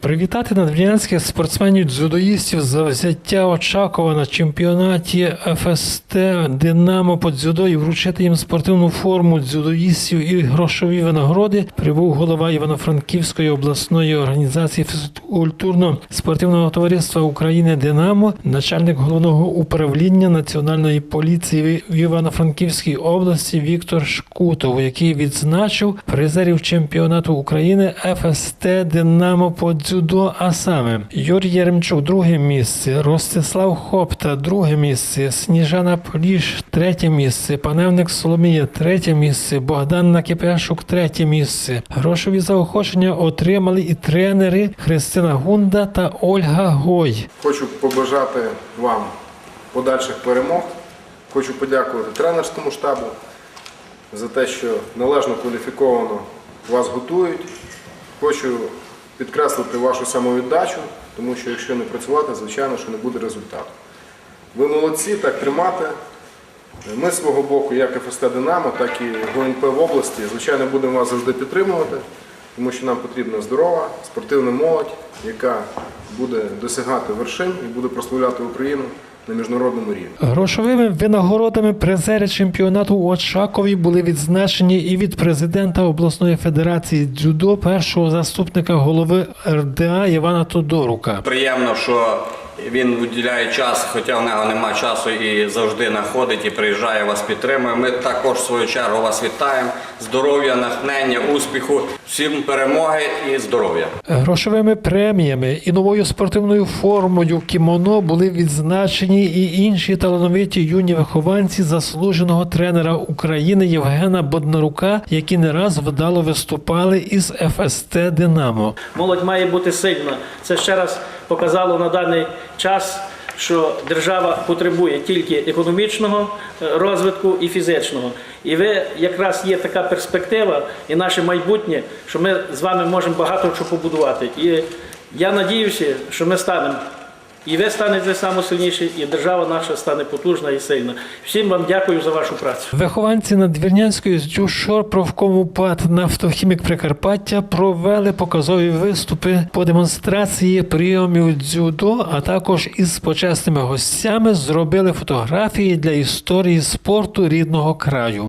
Привітати надвірнянських спортсменів-дзюдоїстів за взяття Очакова на чемпіонаті ФСТ Динамо по дзюдо і вручити їм спортивну форму дзюдоїстів і грошові винагороди прибув голова Івано-Франківської обласної організації фізкультурно-спортивного товариства України Динамо, начальник головного управління національної поліції в Івано-Франківській області Віктор Шкутов, який відзначив призерів чемпіонату України ФСТ Динамо по дзюдо, а саме Юрій Яремчук, друге місце, Ростислав Хопта, друге місце, Сніжана Поліш, третє місце, Паневник Соломія, третє місце, Богдан Накипяшук, третє місце. Грошові заохочення отримали і тренери Христина Гунда та Ольга Гой. Хочу побажати вам подальших перемог. Хочу подякувати тренерському штабу за те, що належно кваліфіковано вас готують. Хочу підкреслити вашу самовіддачу, тому що якщо не працювати, звичайно, що не буде результату. Ви молодці, так тримати. Ми з свого боку, як ФСТ Динамо, так і ГОНП в області, звичайно, будемо вас завжди підтримувати, тому що нам потрібна здорова, спортивна молодь, яка буде досягати вершин і буде прославляти Україну на міжнародному рівні. Грошовими винагородами призери чемпіонату у Очакові були відзначені і від президента обласної федерації дзюдо, першого заступника голови РДА Івана Тодорука. Приємно, що він виділяє час, хоча в нього немає часу і завжди знаходить і приїжджає, вас підтримує. Ми також в свою чергу вас вітаємо. Здоров'я, натхнення, успіху, всім перемоги і здоров'я. Грошовими преміями і новою спортивною формою кімоно були відзначені і інші талановиті юні вихованці заслуженого тренера України Євгена Боднарука, які не раз вдало виступали із ФСТ Динамо. Молодь має бути сильна. Це ще раз показало на даний час, що держава потребує тільки економічного е, розвитку і фізичного. І ви якраз є така перспектива і наше майбутнє, що ми з вами можемо багато чого побудувати. І я надіюся, що ми станемо. І ви станете саме сильніші, і держава наша стане потужна і сильна. Всім вам дякую за вашу працю. Вихованці Надвірнянської здюшор профкому ПАТ «Нафтохімік Прикарпаття провели показові виступи по демонстрації прийомів дзюдо, а також із почесними гостями зробили фотографії для історії спорту рідного краю.